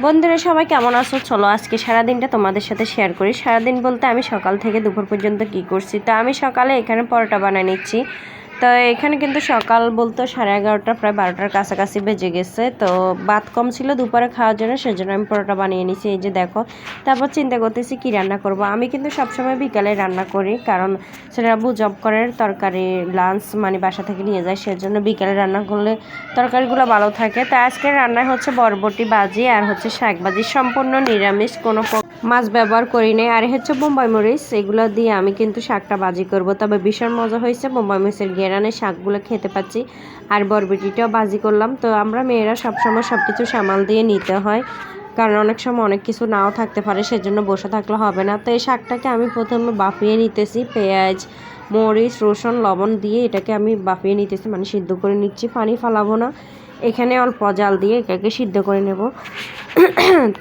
বন্ধুরা, সবাই কেমন আছো? চলো আজকে সারা দিনটা তোমাদের সাথে শেয়ার করি। সারাদিন বলতে আমি সকাল থেকে দুপুর পর্যন্ত কি করছি? তো আমি সকালে এখানে পরোটা বানিয়ে নিচ্ছি। তো এখানে কিন্তু সকাল বলতো সাড়ে এগারোটা, প্রায় বারোটার কাছাকাছি বেজে গেছে। তো ভাত কম ছিল দুপুরে খাওয়ার জন্য, সেজন্য আমি পরোটা বানিয়ে নিছি। এই যে দেখো, তারপর চিন্তা করতেছি কি রান্না করব। আমি কিন্তু সবসময় বিকালে রান্না করি, কারণ ছেলেরাবু জব করে, তরকারি লাঞ্চ মানে বাসা থেকে নিয়ে যায়, সেজন্য বিকালে রান্না করলে তরকারিগুলো ভালো থাকে। তা আজকে রান্না হচ্ছে বরবটি বাজি আর হচ্ছে শাক ভাজি সম্পূর্ণ নিরামিষ, কোনো মাছ ব্যবহার করি নাই। আর হচ্ছে বোম্বাই মরিচ, এগুলো দিয়ে আমি কিন্তু শাকটা বাজি করব। তবে ভীষণ মজা হয়েছে বোম্বাই মরিচের গেরানে শাকগুলো খেতে পাচ্ছি। আর বরবিটিটাও বাজি করলাম। তো আমরা মেয়েরা সবসময় সব কিছু সামাল দিয়ে নিতে হয়। কারণ অনেক সময় অনেক কিছু নাও থাকতে পারে, সেজন্য বসে থাকলে হবে না। তো এই শাকটাকে আমি প্রথমে বাফিয়ে নিতেছি। পেঁয়াজ, মরিচ, রসুন, লবণ দিয়ে এটাকে আমি বাফিয়ে নিতেছি। মানে সিদ্ধ করে নিচ্ছি। পানি ফালাবো না। এখানে অল্প জাল দিয়ে এটাকে সিদ্ধ করে নেব।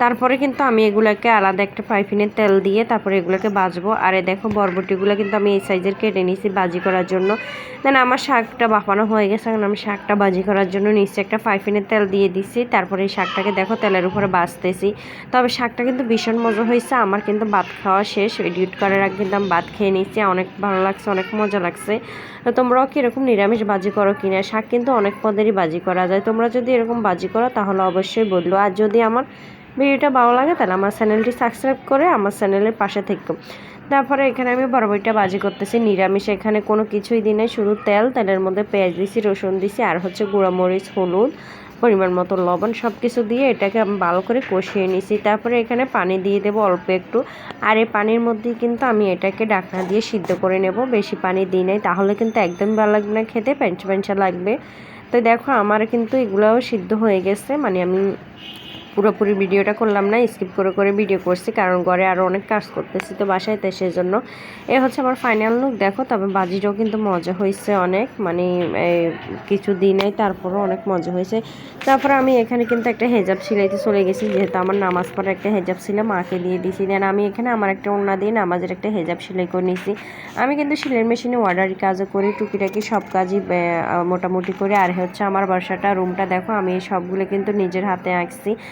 তারপরে কিন্তু আমি এগুলোকে আলাদা একটা পাইপিনের তেল দিয়ে তারপরে এগুলোকে বাজবো। আর দেখো বরবটিগুলো কিন্তু আমি এই সাইজের কেটে নিয়েছি বাজি করার জন্য। দেন আমার শাকটা বাফানো হয়ে গেছে, এখন আমি শাকটা বাজি করার জন্য নিচে একটা পাইপিনের তেল দিয়ে দিচ্ছি তারপরে এই শাকটাকে দেখো তেলের উপরে বাজতেছি। তবে শাকটা কিন্তু ভীষণ মজা হয়েছে, আমার কিন্তু ভাত খাওয়া শেষ। এডিট করার আগে কিন্তু আমি ভাত খেয়ে নিচ্ছি অনেক ভালো লাগছে, অনেক মজা লাগছে। তোমরাও কি এরকম নিরামিষ বাজি করো কিনা? শাক কিন্তু অনেক পদেরই বাজি করা যায়। তোমরা যদি এরকম বাজি করো তাহলে অবশ্যই বলল। আর যদি আমার ভিডিওটা ভালো লাগে, তাহলে আমার চ্যানেলটি সাবস্ক্রাইব করে আমার চ্যানেলের পাশে থেকো। তারপরে এখানে আমি বড়বইটা বাজি করতেছি, নিরামিষ। এখানে কোনো কিছুই দিনে শুধু তেল, তেলের মধ্যে পেঁয়াজ দিছি, রসুন দিছি, আর হচ্ছে গুঁড়া মরিচ হলুদ, পরিমাণ মতো লবণ সব কিছু দিয়ে এটাকে আমি ভালো করে কষিয়ে নিছি। তারপরে এখানে পানি দিয়ে দেবো অল্প একটু, আর এই পানির মধ্যেই কিন্তু আমি এটাকে ডাকনা দিয়ে সিদ্ধ করে নেব। বেশি পানি দিই নাই, তাহলে কিন্তু একদম ভালো লাগবে না খেতে প্যাঞ্চা প্যাঞ্চা লাগবে। তো দেখো, আমার কিন্তু এগুলোও সিদ্ধ হয়ে গেছে মানে আমি পুরোপুরি ভিডিওটা করলাম না স্কিপ করে করে ভিডিও করছি, কারণ ঘরে আরও অনেক কাজ করতেছি তো বাসায়, তাই সেজন্য। এ হচ্ছে আমার ফাইনাল লুক দেখো, তবে বাজিটাও কিন্তু মজা হয়েছে অনেক মানে কিছু দিনে তারপরও অনেক মজা হয়েছে। তারপরে আমি এখানে কিন্তু একটা হেজাব সিলাইতে চলে গেছি, যেহেতু আমার নামাজ পড়ে একটা হেজাব ছিল, মাকে দিয়ে দিয়েছি দেন আমি এখানে আমার একটা ওড়না দিয়ে নামাজের একটা হেজাব সেলাই করে নিয়েছি আমি কিন্তু সেলাই মেশিনে অর্ডারি কাজও করি, টুকিটাকি সব কাজই মোটামুটি করে। আর হচ্ছে আমার বাসাটা রুমটা দেখো, আমি সবগুলো কিন্তু নিজের হাতে আঁকছি।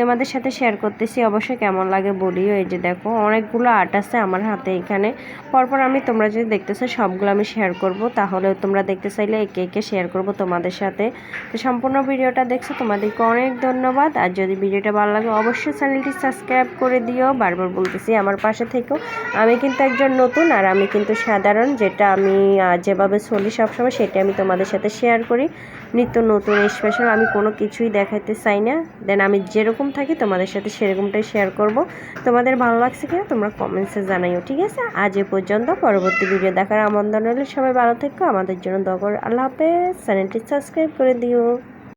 তোমাদের সাথে শেয়ার করতেছি অবশ্যই কেমন লাগে বলিও। এই যে দেখো, অনেকগুলো আর্ট আছে আমার হাতে এখানে। পরপর আমি তোমরা যদি দেখতেছো, সবগুলো আমি শেয়ার করব। তাহলে তোমরা দেখতে চাইলে একে একে শেয়ার করব তোমাদের সাথে। তো সম্পূর্ণ ভিডিওটা দেখছ, তোমাদেরকে অনেক ধন্যবাদ। আর যদি ভিডিওটা ভালো লাগে, অবশ্যই চ্যানেলটি সাবস্ক্রাইব করে দিও। বারবার বলতেছি, আমার পাশে থেকেও আমি কিন্তু একজন নতুন, আর আমি কিন্তু সাধারণ, যেটা আমি যেভাবে চলি সবসময় সেটা আমি তোমাদের সাথে শেয়ার করি। নিত্য নতুন স্পেশাল আমি কোনো কিছুই দেখাতে চাই না। দেন আমি যেরকম থাকি তোমাদের সাথে সেরকমটাই শেয়ার করব। তোমাদের ভালো লাগছে কিনা তোমরা কমেন্টসে জানাইও, ঠিক আছে? আজ এ পর্যন্ত, পরবর্তী ভিডিও দেখার আমন্ত্রণ হলে সবাই ভালো থেকো, আমাদের জন্য দগর আল্লাহ হাফেজ। চ্যানেলটি সাবস্ক্রাইব করে দিও।